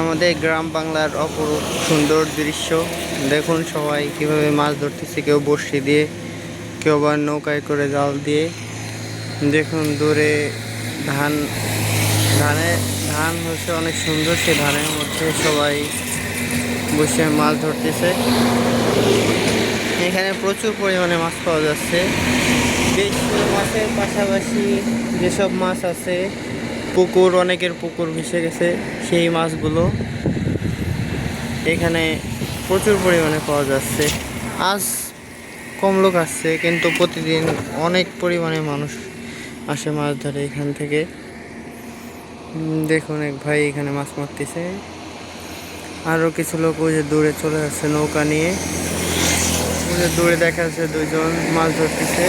আমাদের গ্রাম বাংলার অপরূপ সুন্দর দৃশ্য। দেখুন সবাই কীভাবে মাছ ধরতেছে, কেউ বড়শি দিয়ে, কেউ আবার নৌকায় করে জাল দিয়ে। দেখুন দূরে ধান, ধানে, ধান হচ্ছে অনেক সুন্দর সে ধানের মধ্যে সবাই বসে মাছ ধরতেছে। এখানে প্রচুর পরিমাণে মাছ পাওয়া যাচ্ছে। দেশীয় মাছের পাশাপাশি যেসব মাছ আছে পুকুর, অনেকের পুকুর ভেসে গেছে সেই মাছগুলো। এখানে প্রচুর পরিমাণে পাওয়া যাচ্ছে। আজ কম লোক আসছে, কিন্তু প্রতিদিন অনেক পরিমাণে মানুষ আসে মাছ ধরে এখান থেকে। দেখুন এক ভাই এখানে মাছ মারতেছে। আরও কিছু লোক ওই যে দূরে চলে যাচ্ছে নৌকা নিয়ে। ওই যে দূরে দেখা যাচ্ছে দুইজন মাছ ধরতেছে।